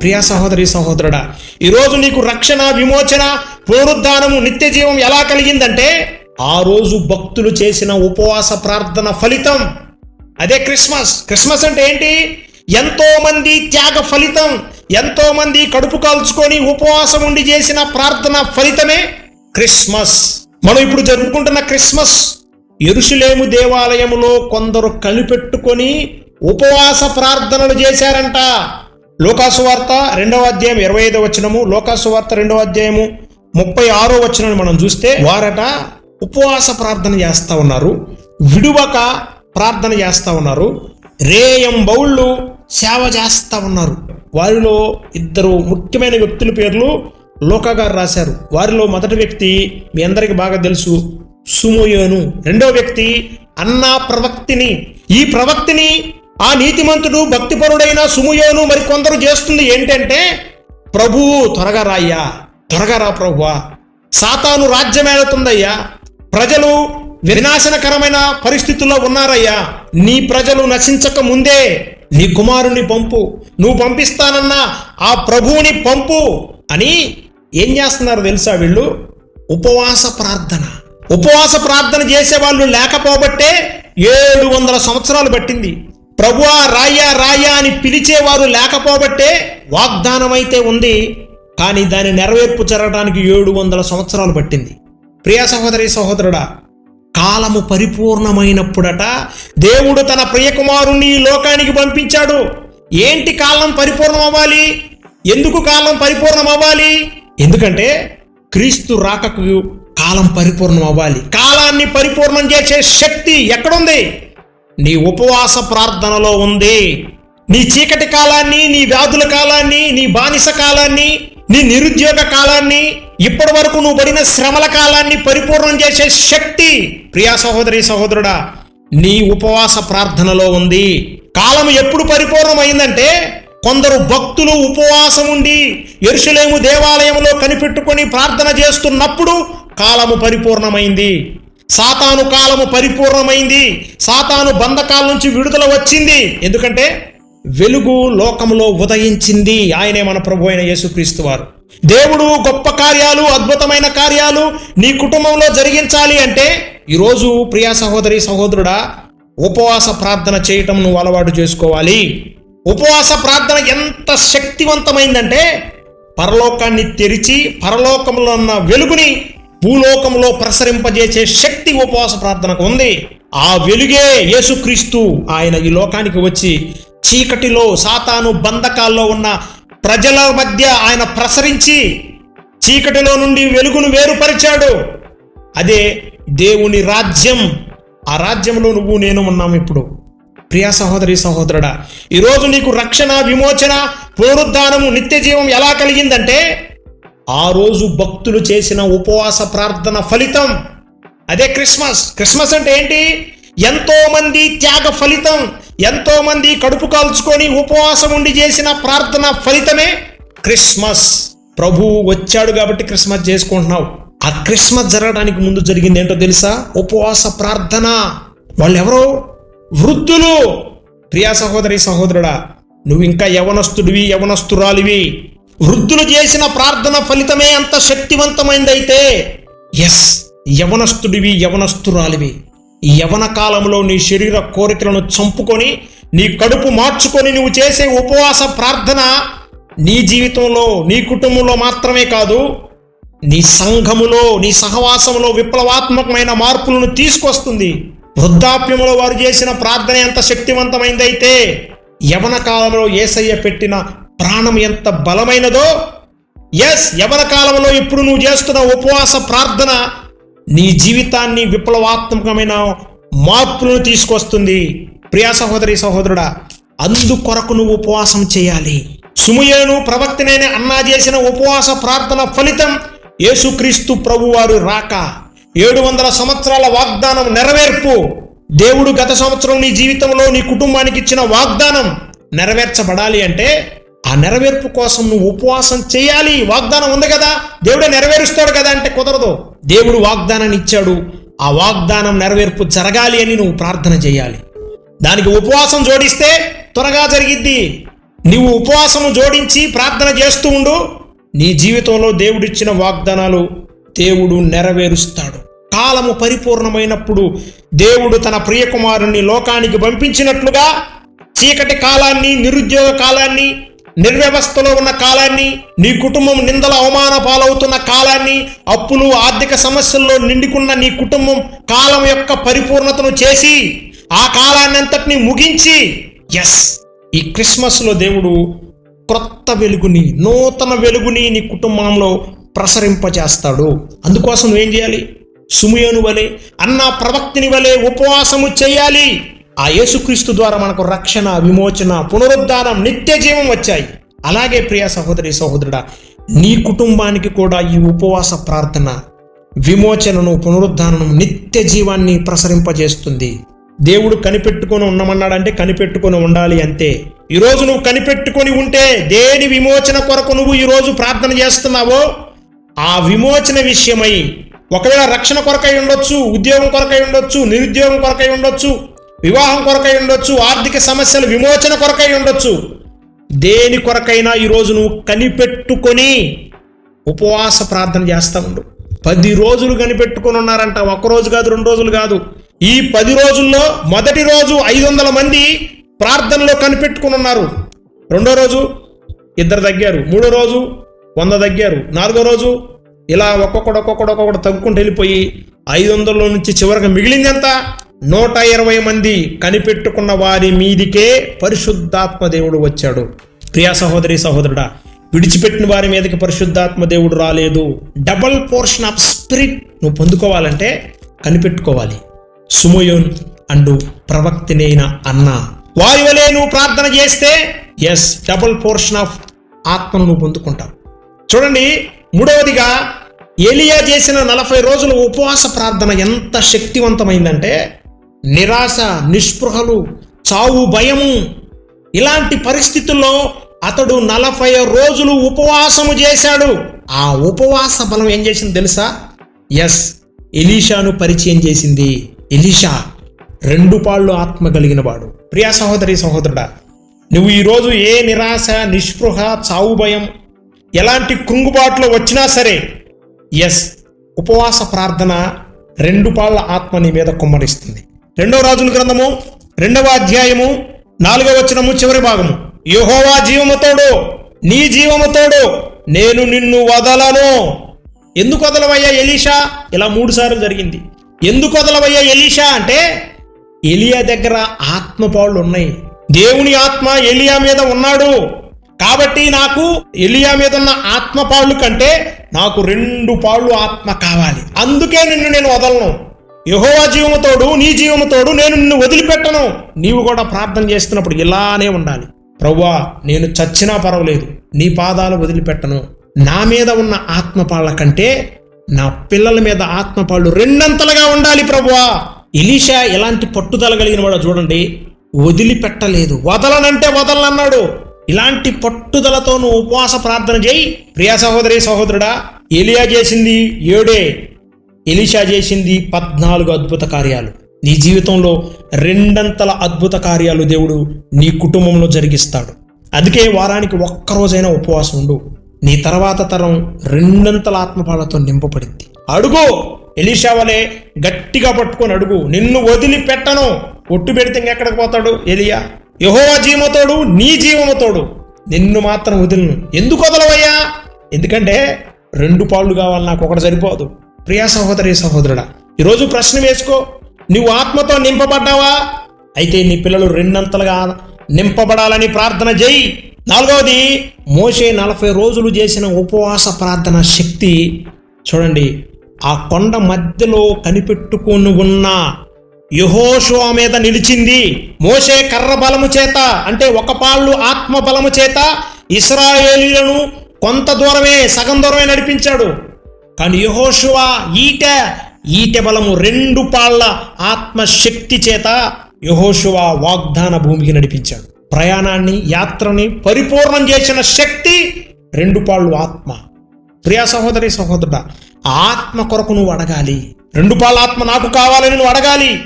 ప్రియా సహోదరి సహోదరుడా ఈరోజు నీకు రక్షణ విమోచన పునరుద్ధానము నిత్య జీవం ఎలా కలిగిందంటే ఆ రోజు భక్తులు చేసిన ఉపవాస ప్రార్థన ఫలితం. అదే క్రిస్మస్. క్రిస్మస్ అంటే ఏంటి? ఎంతో మంది త్యాగ ఫలితం ఎంతో మంది కడుపు కాల్చుకొని ఉపవాసం ఉండి చేసిన ప్రార్థన ఫలితమే క్రిస్మస్. మనం ఇప్పుడు జరుపుకుంటున్న క్రిస్మస్ ఎరుషులేము దేవాలయములో కొందరు కలిపెట్టుకొని ఉపవాస ప్రార్థనలు చేశారంట. లోకాసువార్త రెండవ అధ్యాయం ఇరవై ఐదో వచనము లోకాసువార్త రెండవ అధ్యాయము ముప్పై ఆరో వచనం మనం చూస్తే వారట ఉపవాస ప్రార్థన చేస్తా ఉన్నారు విడువక ప్రార్థన చేస్తా ఉన్నారు రేయం బౌళ్ళు సేవ చేస్తూ ఉన్నారు. వారిలో ఇద్దరు ముఖ్యమైన వ్యక్తుల పేర్లు లోకా గారు రాశారు. వారిలో మొదటి వ్యక్తి మీ అందరికి బాగా తెలుసు సుమోయోను. రెండో వ్యక్తి అన్నా ప్రవక్తిని. ఈ ప్రవక్తిని ఆ నీతిమంతుడు భక్తిపరుడైన సుముయోను మరి కొందరు చేస్తుంది ఏంటంటే ప్రభువు త్వరగా రాయ్యా త్వరగా రా ప్రభువా సాతాను రాజ్యమేళుతుందయ్యా ప్రజలు వినాశనకరమైన పరిస్థితుల్లో ఉన్నారయ్యా. నీ ప్రజలు నశించక ముందే నీ కుమారుని పంపు. నువ్వు పంపిస్తానన్న ఆ ప్రభువుని పంపు. అని ఏం చేస్తున్నారు తెలుసా వీళ్ళు? ఉపవాస ప్రార్థన. ఉపవాస ప్రార్థన చేసే వాళ్ళు లేకపోబట్టే ఏడు వందల సంవత్సరాలు పట్టింది. ప్రభువా రాయా రాయా అని పిలిచేవారు లేకపోబట్టే వాగ్దానం అయితే ఉంది. కానీ దాని నెరవేర్పు జరగడానికి ఏడు వందల సంవత్సరాలు పట్టింది. ప్రియ సహోదరి సహోదరుడా కాలము పరిపూర్ణమైనప్పుడట దేవుడు తన ప్రియకుమారుణ్ణి ఈ లోకానికి పంపించాడు. ఏంటి కాలం పరిపూర్ణం అవ్వాలి ఎందుకు కాలం పరిపూర్ణం అవ్వాలి ఎందుకంటే క్రీస్తు రాకకు కాలం పరిపూర్ణం అవ్వాలి కాలాన్ని పరిపూర్ణం చేసే శక్తి ఎక్కడుంది? నీ ఉపవాస ప్రార్థనలో ఉంది. నీ చీకటి కాలాన్ని నీ వ్యాధుల కాలాన్ని నీ బానిస కాలాన్ని నీ నిరుద్యోగ కాలాన్ని ఇప్పటి వరకు నువ్వు పడిన శ్రమల కాలాన్ని పరిపూర్ణం చేసే శక్తి ప్రియా సహోదరి సహోదరుడా నీ ఉపవాస ప్రార్థనలో ఉంది. కాలం ఎప్పుడు పరిపూర్ణమైందంటే కొందరు భక్తులు ఉపవాసం ఉండి ఎరుషులేము దేవాలయంలో కనిపెట్టుకొని ప్రార్థన చేస్తున్నప్పుడు కాలము పరిపూర్ణమైంది. సాతాను కాలము పరిపూర్ణమైంది. సాతాను బంధకాల నుంచి విడుదల వచ్చింది. ఎందుకంటే వెలుగు లోకంలో ఉదయించింది. ఆయనే మన ప్రభు అయిన యేసుక్రీస్తు వారు. దేవుడు గొప్ప కార్యాలు అద్భుతమైన కార్యాలు నీ కుటుంబంలో జరిగించాలి అంటే ఈరోజు ప్రియా సహోదరి సహోదరుడా ఉపవాస ప్రార్థన చేయటం నువ్వు అలవాటు చేసుకోవాలి. ఉపవాస ప్రార్థన ఎంత శక్తివంతమైందంటే పరలోకాన్ని తెరిచి పరలోకంలో ఉన్న వెలుగుని భూలోకంలో ప్రసరింపజేసే శక్తి ఉపవాస ప్రార్థనకు ఉంది. ఆ వెలుగే యేసుక్రీస్తు ఆయన ఈ లోకానికి వచ్చి చీకటిలో సాతాను బంధకాల్లో ఉన్న ప్రజల మధ్య ఆయన ప్రసరించి చీకటిలో నుండి వెలుగును వేరుపరిచాడు. అదే దేవుని రాజ్యం. ఆ రాజ్యంలో నువ్వు నేను ఉన్నాం ఇప్పుడు. ప్రియా సహోదరి సహోదరుడా ఈరోజు నీకు రక్షణ విమోచన పునరుద్ధానము నిత్య జీవం ఎలా కలిగిందంటే ఆ రోజు భక్తులు చేసిన ఉపవాస ప్రార్థన ఫలితం. అదే క్రిస్మస్. క్రిస్మస్ అంటే ఏంటి? ఎంతో మంది త్యాగ ఫలితం ఎంతో మంది కడుపు కాల్చుకొని ఉపవాసం ఉండి చేసిన ప్రార్థన ఫలితమే క్రిస్మస్. ప్రభు వచ్చాడు కాబట్టి క్రిస్మస్ చేసుకుంటున్నావు. ఆ క్రిస్మస్ జరగడానికి ముందు జరిగింది ఏంటో తెలుసా? ఉపవాస ప్రార్థన. వాళ్ళు ఎవరో వృద్ధులు. ప్రియా సహోదరి సహోదరుడా నువ్వు ఇంకా యవనస్తుడివి యవనస్తురాలివి. వృద్ధులు చేసిన ప్రార్థన ఫలితమే అంత శక్తివంతమైందైతే. ఎస్ యవనస్తుడివి యవనస్తురాలివి. యవన కాలంలో నీ శరీర కోరికలను చంపుకొని నీ కడుపు మార్చుకొని నువ్వు చేసే ఉపవాస ప్రార్థన నీ జీవితంలో నీ కుటుంబంలో మాత్రమే కాదు నీ సంఘములో నీ సహవాసములో విప్లవాత్మకమైన మార్పులను తీసుకొస్తుంది. వృద్ధాప్యములో వారు చేసిన ప్రార్థన ఎంత శక్తివంతమైందైతే యవన కాలంలో ఏసయ్య పెట్టిన ప్రాణం ఎంత బలమైనదో? ఎస్ యవన కాలంలో ఇప్పుడు నువ్వు చేస్తున్న ఉపవాస ప్రార్థన నీ జీవితాన్ని విప్లవాత్మకమైన మార్పులను తీసుకొస్తుంది. ప్రియా సహోదరి సహోదరుడా అందుకొరకు నువ్వు ఉపవాసం చేయాలి. సుమయేను ప్రవక్తనైన అన్నా చేసిన ఉపవాస ప్రార్థన ఫలితం యేసుక్రీస్తు ప్రభువారు రాక. ఏడు వందల సంవత్సరాల వాగ్దానం నెరవేర్పు. దేవుడు గత సంవత్సరం నీ జీవితంలో నీ కుటుంబానికి ఇచ్చిన వాగ్దానం నెరవేర్చబడాలి అంటే ఆ నెరవేర్పు కోసం నువ్వు ఉపవాసం చేయాలి. వాగ్దానం ఉంది కదా? దేవుడే నెరవేరుస్తాడు కదా అంటే కుదరదు. దేవుడు వాగ్దానాన్ని ఇచ్చాడు. ఆ వాగ్దానం నెరవేర్పు జరగాలి అని నువ్వు ప్రార్థన చేయాలి. దానికి ఉపవాసం జోడిస్తే త్వరగా జరిగిద్ది. నీవు ఉపవాసము జోడించి ప్రార్థన చేస్తూ ఉండు. నీ జీవితంలో దేవుడిచ్చిన వాగ్దానాలు దేవుడు నెరవేరుస్తాడు. కాలము పరిపూర్ణమైనప్పుడు దేవుడు తన ప్రియకుమారుని లోకానికి పంపించినట్లుగా చీకటి కాలాన్ని నిరుద్యోగ కాలాన్ని నిర్వ్యవస్థలో ఉన్న కాలాన్ని నీ కుటుంబం నిందల అవమాన పాలవుతున్న కాలాన్ని అప్పులు ఆర్థిక సమస్యల్లో నిండుకున్న నీ కుటుంబం కాలం యొక్క పరిపూర్ణతను చేసి ఆ కాలాన్ని అంతటిని ముగించి ఎస్ ఈ క్రిస్మస్లో దేవుడు క్రొత్త వెలుగుని నూతన వెలుగుని నీ కుటుంబంలో ప్రసరింపజేస్తాడు. అందుకోసం ఏం చేయాలి? సుమయోను వలె అన్న ప్రవక్తిని వలె ఉపవాసము చేయాలి. ఆ యేసుక్రీస్తు ద్వారా మనకు రక్షణ విమోచన పునరుద్ధానం నిత్య జీవం వచ్చాయి. అలాగే ప్రియ సహోదరి సహోదరుడా నీ కుటుంబానికి కూడా ఈ ఉపవాస ప్రార్థన విమోచనను పునరుద్ధానము నిత్య జీవాన్ని ప్రసరింపజేస్తుంది. దేవుడు కనిపెట్టుకొని ఉండమన్నాడంటే కనిపెట్టుకొని ఉండాలి అంతే ఈరోజు నువ్వు కనిపెట్టుకొని ఉంటే దేని విమోచన కొరకు నువ్వు ఈరోజు ప్రార్థన చేస్తున్నావో ఆ విమోచన విషయమై ఒకవేళ రక్షణ కొరకై ఉండొచ్చు ఉద్యోగం కొరకై ఉండొచ్చు నిరుద్యోగం కొరకై ఉండొచ్చు వివాహం కొరకై ఉండొచ్చు ఆర్థిక సమస్యలు విమోచన కొరకై ఉండొచ్చు. దేని కొరకైనా ఈరోజు నువ్వు కనిపెట్టుకొని ఉపవాస ప్రార్థన చేస్తా ఉండు. పది రోజులు కనిపెట్టుకొని ఉన్నారంట ఒక రోజు కాదు రెండు రోజులు కాదు. ఈ పది రోజుల్లో మొదటి రోజు ఐదు వందల మంది ప్రార్థనలో కనిపెట్టుకుని ఉన్నారు. రెండో రోజు ఇద్దరు తగ్గారు మూడో రోజు వంద తగ్గారు నాలుగో రోజు ఇలా ఒక్కొక్కడు ఒక్కొక్కడు ఒక్కొక్కడు తగ్గుకుంటూ వెళ్ళిపోయి ఐదు వందల నుంచి చివరికి మిగిలింది ఎంత నూట ఇరవై మంది కనిపెట్టుకున్న వారి మీదికే పరిశుద్ధాత్మ దేవుడు వచ్చాడు. ప్రియా సహోదరి సహోదరుడా విడిచిపెట్టిన వారి మీదకి పరిశుద్ధాత్మ దేవుడు రాలేదు. డబల్ పోర్షన్ ఆఫ్ స్పిరిట్ నువ్వు పొందుకోవాలంటే కనిపెట్టుకోవాలి. సుమయోన్ అండు ప్రవక్తినైన అన్న వారి వలె నువ్వు ప్రార్థన చేస్తే ఎస్ డబుల్ పోర్షన్ ఆఫ్ ఆత్మను నువ్వు పొందుకుంటావు. చూడండి మూడవదిగా ఎలియా చేసిన నలభై రోజుల ఉపవాస ప్రార్థన ఎంత శక్తివంతమైందంటే నిరాశ నిస్పృహలు చావు భయము ఇలాంటి పరిస్థితుల్లో అతడు నలభై రోజులు ఉపవాసము చేశాడు. ఆ ఉపవాస బలం ఏం చేసింది తెలుసా? ఎస్ ఎలీషాను పరిచయం చేసింది ఎలీషా. రెండు పాళ్ళు ఆత్మ కలిగిన వాడు. ప్రియా సహోదరి సహోదరుడా నువ్వు ఈరోజు ఏ నిరాశ నిస్పృహ చావు భయం ఎలాంటి కృంగుబాటులో వచ్చినా సరే ఎస్ ఉపవాస ప్రార్థన రెండు పాళ్ళ ఆత్మ నీ మీద కుమ్మరిస్తుంది. రెండవ రాజుల గ్రంథము రెండవ అధ్యాయము నాలుగవ వచనము చివరి భాగము. యెహోవా జీవముతోడు నీ జీవముతోడు నేను నిన్ను వదలను. ఎందుకు వదలవయ్యా ఎలీషా? ఇలా మూడు సార్లు జరిగింది. ఎందుకు వదలవయ్యా ఎలీషా అంటే ఎలియా దగ్గర ఆత్మపాళ్ళు ఉన్నాయి. దేవుని ఆత్మ ఎలియా మీద ఉన్నాడు. కాబట్టి నాకు ఎలియా మీద ఉన్న ఆత్మపాళ్ళు కంటే నాకు రెండు పాళ్ళు ఆత్మ కావాలి. అందుకే నిన్ను నేను వదలను. యహోవా జీవముతోడు నీ జీవముతోడు నేను నిన్ను వదిలిపెట్టను. నీవు కూడా ప్రార్థన చేస్తున్నప్పుడు ఇలానే ఉండాలి. ప్రవ్వా నేను చచ్చినా పర్వాలేదు. నీ పాదాలు వదిలిపెట్టను. నా మీద ఉన్న ఆత్మపాళ్ళ కంటే నా పిల్లల మీద ఆత్మపాళ్ళు రెండంతలుగా ఉండాలి ప్రభువా ఇలీషా ఎలాంటి పట్టుదల కలిగిన వాడు చూడండి. వదిలిపెట్టలేదు. వదలనంటే వదలనన్నాడు. ఇలాంటి పట్టుదలతో నువ్వు ఉపవాస ప్రార్థన చేయి. ప్రియా సహోదరి సహోదరుడా ఎలియా చేసింది ఏడే. ఎలిషా చేసింది పద్నాలుగు అద్భుత కార్యాలు. నీ జీవితంలో రెండంతల అద్భుత కార్యాలు దేవుడు నీ కుటుంబంలో జరిగిస్తాడు. అందుకే వారానికి ఒక్కరోజైనా ఉపవాసం ఉండు. నీ తర్వాత తరం రెండంతల ఆత్మపాలతో నింపబడింది. అడుగు! ఎలీషా వలె గట్టిగా పట్టుకొని అడుగు. నిన్ను వదిలిపెట్టను. ఒట్టు పెడితే ఇంకెక్కడికి పోతాడు? ఎలియా యహోవా జీవమతోడు నీ జీవమతోడు. నిన్ను మాత్రం వదిలిను. ఎందుకు వదలవయ్యా? ఎందుకంటే రెండు పాళ్ళు కావాలి నాకు ఒకటి సరిపోదు. ప్రియా సహోదరి సహోదరుడా ఈరోజు ప్రశ్న వేసుకో. నువ్వు ఆత్మతో నింపబడ్డావా? అయితే నీ పిల్లలు రెండంతలుగా నింపబడాలని ప్రార్థన చేయి. నాలుగవది మోసే నలభై రోజులు చేసిన ఉపవాస ప్రార్థన శక్తి. చూడండి ఆ కొండ మధ్యలో కనిపెట్టుకొని ఉన్న యహోషువ మీద నిలిచింది. మోసే కర్ర బలము చేత అంటే ఒక పాళ్ళు ఆత్మ బలము చేత ఇస్రాయేలీలను కొంత దూరమే సగం దూరమే నడిపించాడు. కానీ యహోషువ ఈట ఈట బలము రెండు పాళ్ళ ఆత్మశక్తి చేత యహోషువ వాగ్దాన భూమికి నడిపించాడు. ప్రయాణాన్ని యాత్రని పరిపూర్ణం చేసిన శక్తి రెండు పాళ్ళు ఆత్మ. ప్రియా సహోదరి సహోదరుడా ఆత్మ కొరకు నువ్వు అడగాలి. రెండు పాళ్ళ ఆత్మ నాకు కావాలని నువ్వు అడగాలి.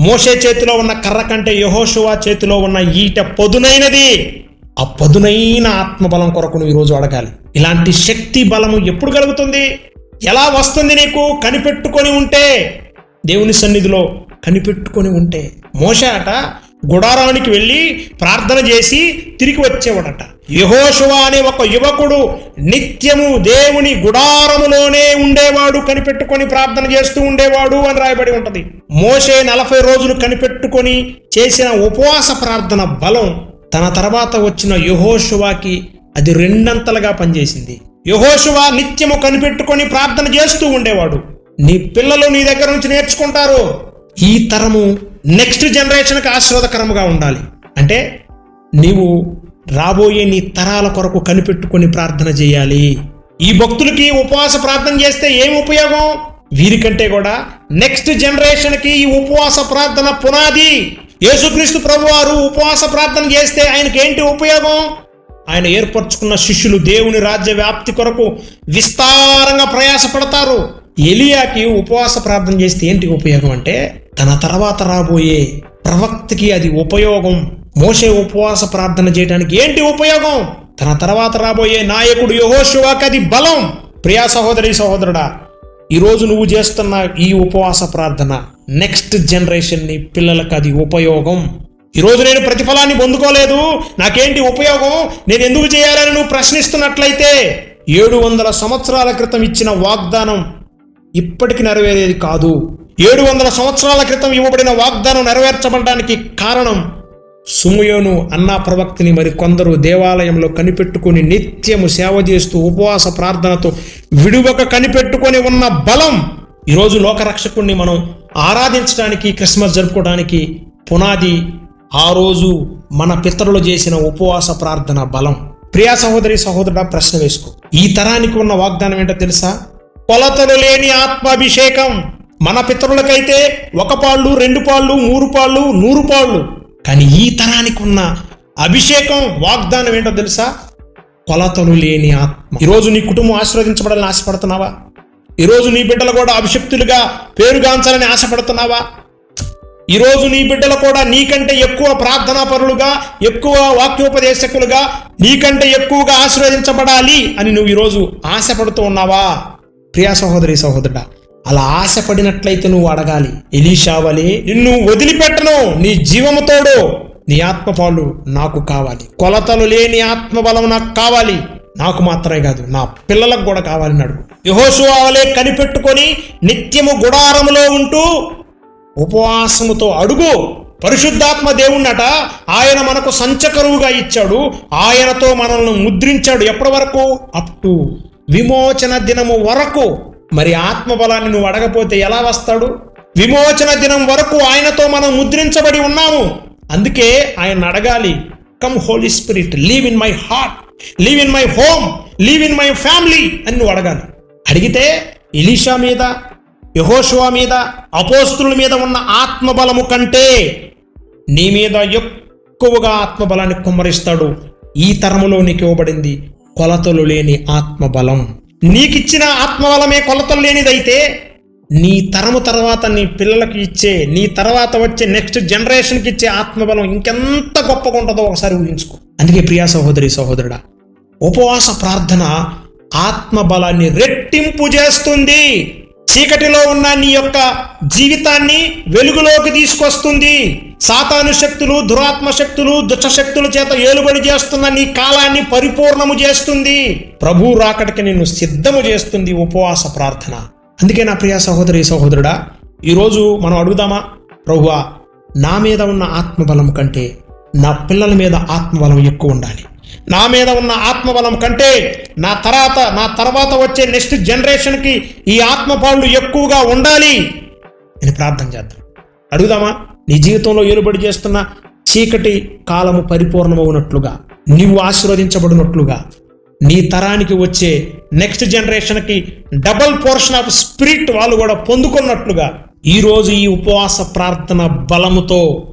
మోషే చేతిలో ఉన్న కర్ర కంటే యహోషువా చేతిలో ఉన్న ఈట పదునైనది. ఆ పదునైన ఆత్మబలం కొరకు నువ్వు ఈరోజు అడగాలి. ఇలాంటి శక్తి బలము ఎప్పుడు కలుగుతుంది? ఎలా వస్తుంది నీకు? కనిపెట్టుకొని ఉంటే. దేవుని సన్నిధిలో కనిపెట్టుకొని ఉంటే. మోష అట గుడారానికి వెళ్ళి ప్రార్థన చేసి తిరిగి వచ్చేవాడట. యహోశువ అనే ఒక యువకుడు నిత్యము దేవుని గుడారములోనే ఉండేవాడు కనిపెట్టుకొని ప్రార్థన చేస్తూ ఉండేవాడు అని రాయబడి ఉంటుంది. మోషే నలభై రోజులు కనిపెట్టుకొని చేసిన ఉపవాస ప్రార్థన బలం తన తర్వాత వచ్చిన యహోశువాకి అది రెండంతలుగా పనిచేసింది. యహోశువ నిత్యము కనిపెట్టుకొని ప్రార్థన చేస్తూ ఉండేవాడు. నీ పిల్లలు నీ దగ్గర నుంచి నేర్చుకుంటారు. ఈ తరము నెక్స్ట్ జనరేషన్కి ఆశీర్వాదకరముగా ఉండాలి. అంటే నీవు రాబోయే నీ తరాల కొరకు కనిపెట్టుకొని ప్రార్థన చేయాలి. ఈ భక్తులకి ఉపవాస ప్రార్థన చేస్తే ఏం ఉపయోగం? వీరికంటే కూడా నెక్స్ట్ జనరేషన్కి ఈ ఉపవాస ప్రార్థన పునాది. యేసుక్రీస్తు ప్రభువారు ఉపవాస ప్రార్థన చేస్తే ఆయనకి ఏంటి ఉపయోగం? ఆయన ఏర్పరచుకున్న శిష్యులు దేవుని రాజ్య వ్యాప్తి కొరకు విస్తారంగా ప్రయాసపడతారు. ఎలియాకి ఉపవాస ప్రార్థన చేస్తే ఏంటి ఉపయోగం అంటే తన తర్వాత రాబోయే ప్రవక్తకి అది ఉపయోగం. మోసే ఉపవాస ప్రార్థన చేయడానికి ఏంటి ఉపయోగం? తన తర్వాత రాబోయే నాయకుడు యహోశివాకి అది బలం. ప్రియా సహోదరి సహోదరుడా ఈరోజు నువ్వు చేస్తున్న ఈ ఉపవాస ప్రార్థన నెక్స్ట్ జనరేషన్ని పిల్లలకు అది ఉపయోగం. ఈరోజు నేను ప్రతిఫలాన్ని పొందుకోలేదు. నాకేంటి ఉపయోగం? నేను ఎందుకు చేయాలని నువ్వు ప్రశ్నిస్తున్నట్లయితే ఏడు వందల సంవత్సరాల క్రితం ఇచ్చిన వాగ్దానం ఇప్పటికి నెరవేరేది కాదు. ఏడు వందల సంవత్సరాల క్రితం ఇవ్వబడిన వాగ్దానం నెరవేర్చబడడానికి కారణం సుమయోను అన్నా ప్రవక్తిని మరి కొందరు దేవాలయంలో కనిపెట్టుకుని నిత్యము సేవ చేస్తూ ఉపవాస ప్రార్థనతో విడువక కనిపెట్టుకొని ఉన్న బలం ఈరోజు లోకరక్షకుణ్ణి మనం ఆరాధించడానికి క్రిస్మస్ జరుపుకోవడానికి పునాది ఆ రోజు మన పితరులు చేసిన ఉపవాస ప్రార్థన బలం. ప్రియా సహోదరి సహోదరుడా ప్రశ్న వేసుకో. ఈ తరానికి ఉన్న వాగ్దానం ఏంటో తెలుసా? కొలతలు లేని ఆత్మాభిషేకం. మన పితరులకైతే ఒక పాళ్ళు రెండు పాళ్ళు మూడు పాళ్ళు నూరు పాళ్ళు. కానీ ఈ తరానికి ఉన్న అభిషేకం వాగ్దానం ఏంటో తెలుసా? కొలతలు లేని ఆత్మ. ఈరోజు నీ కుటుంబం ఆశీర్వదించబడాలని ఆశపడుతున్నావా? ఈరోజు నీ బిడ్డలు కూడా అభిషక్తులుగా పేరుగాంచాలని ఆశపడుతున్నావా? ఈరోజు నీ బిడ్డలు కూడా నీకంటే ఎక్కువ ప్రార్థనా పరులుగా ఎక్కువ వాక్యోపదేశకులుగా నీకంటే ఎక్కువగా ఆశీర్వదించబడాలి అని నువ్వు ఈరోజు ఆశపడుతూ ఉన్నావా? ప్రియా సహోదరి సహోదరుడా అలా ఆశపడినట్లయితే నువ్వు అడగాలి ఎలీషావలి నిన్ను వదిలిపెట్టను నీ జీవముతోడు నీ ఆత్మపాలు నాకు కావాలి కొలతలు లేని ఆత్మబలం నాకు కావాలి నాకు మాత్రమే కాదు నా పిల్లలకు కూడా కావాలని అడుగు. యహోశువావలే కనిపెట్టుకొని నిత్యము గుడారములో ఉంటూ ఉపవాసముతో అడుగు. పరిశుద్ధాత్మ దేవుణ్ణట ఆయన మనకు సంచకరువుగా ఇచ్చాడు. ఆయనతో మనల్ని ముద్రించాడు. ఎప్పటి వరకు? అప్ టు విమోచన దినము వరకు. మరి ఆత్మబలాన్ని నువ్వు అడగపోతే ఎలా వస్తాడు? విమోచన దినం వరకు ఆయనతో మనం ముద్రించబడి ఉన్నాము. అందుకే ఆయన అడగాలి. Come holy spirit live in my heart live in my home live in my family అని నువ్వు అడగాలి. అడిగితే ఎలీషా మీద యహోషువా మీద అపోస్తుల మీద ఉన్న ఆత్మబలము కంటే నీ మీద ఎక్కువగా ఆత్మబలాన్ని కుమ్మరిస్తాడు. ఈ తరములో నీకు ఇవ్వబడింది కొలతలు లేని ఆత్మబలం. నీకిచ్చిన ఆత్మబలమే కొలతలు లేనిదైతే నీ తరము తర్వాత నీ పిల్లలకు ఇచ్చే నీ తర్వాత వచ్చే నెక్స్ట్ జనరేషన్కి ఇచ్చే ఆత్మబలం ఇంకెంత గొప్పగా ఉంటుందో ఒకసారి ఊహించుకో. అందుకే ప్రియా సహోదరి సహోదరుడా ఉపవాస ప్రార్థన ఆత్మబలాన్ని రెట్టింపు చేస్తుంది. చీకటిలో ఉన్న నీ యొక్క జీవితాన్ని వెలుగులోకి తీసుకొస్తుంది. సాతాను శక్తులు దురాత్మ శక్తులు దుష్టశక్తుల చేత ఏలుబడి చేస్తున్న నీ కాలాన్ని పరిపూర్ణము చేస్తుంది. ప్రభు రాకడికి నిన్ను సిద్ధము చేస్తుంది ఉపవాస ప్రార్థన. అందుకే నా ప్రియ సహోదరి సహోదరుడా ఈరోజు మనం అడుగుదామా? ప్రభువా నా మీద ఉన్న ఆత్మబలం కంటే నా పిల్లల మీద ఆత్మబలం ఎక్కువ ఉండాలి. నా మీద ఉన్న ఆత్మబలం కంటే నా తర్వాత నా తర్వాత వచ్చే నెక్స్ట్ జనరేషన్కి ఈ ఆత్మపాళ్ళు ఎక్కువగా ఉండాలి అని ప్రార్థన చేద్దాం. అడుగుదామా? నీ జీవితంలో ఏలుబడి చేస్తున్న చీకటి కాలము పరిపూర్ణమవునట్లుగా నీవు ఆశీర్వదించబడినట్లుగా నీ తరానికి వచ్చే నెక్స్ట్ జనరేషన్కి డబల్ పోర్షన్ ఆఫ్ స్పిరిట్ వాళ్ళు కూడా పొందుకున్నట్లుగా ఈరోజు ఈ ఉపవాస ప్రార్థన బలముతో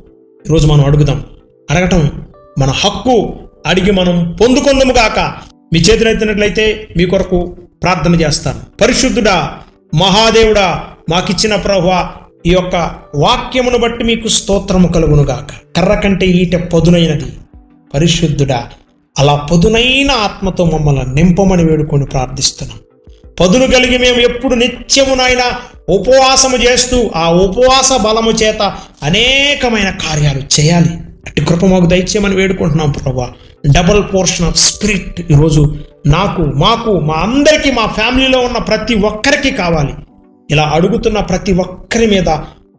ఈరోజు మనం అడుగుదాం. అడగటం మన హక్కు అడిగి మనం పొందుకుందాము గాక. మీ చేతులెత్తినట్లయితే మీ కొరకు ప్రార్థన చేస్తాను. పరిశుద్ధుడా మహాదేవుడా మాకిచ్చిన ప్రభు ఈ యొక్క వాక్యమును బట్టి మీకు స్తోత్రము కలుగును గాక. కర్ర కంటే ఈట పదునైనది. పరిశుద్ధుడా అలా పదునైన ఆత్మతో మమ్మల్ని నింపమని వేడుకొని ప్రార్థిస్తున్నాం. పదును కలిగి మేము ఎప్పుడు నిత్యము నాయన ఉపవాసము చేస్తూ ఆ ఉపవాస బలము చేత అనేకమైన కార్యాలు చేయాలి. అటు కృప మాకు దయచేయమని వేడుకుంటున్నాం ప్రభా డబుల్ పోర్షన్ ఆఫ్ స్పిరిట్ ఈరోజు నాకు మాకు మా అందరికీ మా ఫ్యామిలీలో ఉన్న ప్రతి ఒక్కరికి కావాలి. ఇలా అడుగుతున్న ప్రతి ఒక్కరి మీద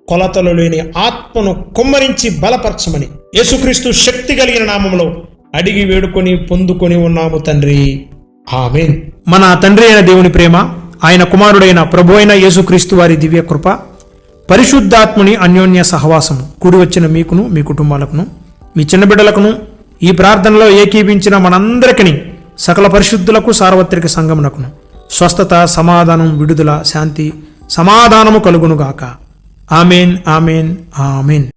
కొలతలు లేని ఆత్మను కుమ్మరించి బలపరచమని యేసుక్రీస్తు శక్తి కలిగిన నామంలో అడిగి వేడుకొని పొందుకొని ఉన్నాము తండ్రి. ఆమె మన తండ్రి అయిన దేవుని ప్రేమ ఆయన కుమారుడైన ప్రభు అయిన యేసుక్రీస్తు వారి దివ్య కృప పరిశుద్ధాత్ముని అన్యోన్య సహవాసం కూడి వచ్చిన మీకును మీ కుటుంబాలకును మీ చిన్న బిడ్డలకును ఈ ప్రార్థనలో ఏకీభించిన మనందరికీ సకల పరిశుద్ధులకు సార్వత్రిక సంగమునకును స్వస్థత సమాధానం విడుదల శాంతి సమాధానము కలుగునుగాక. Amen amen amen.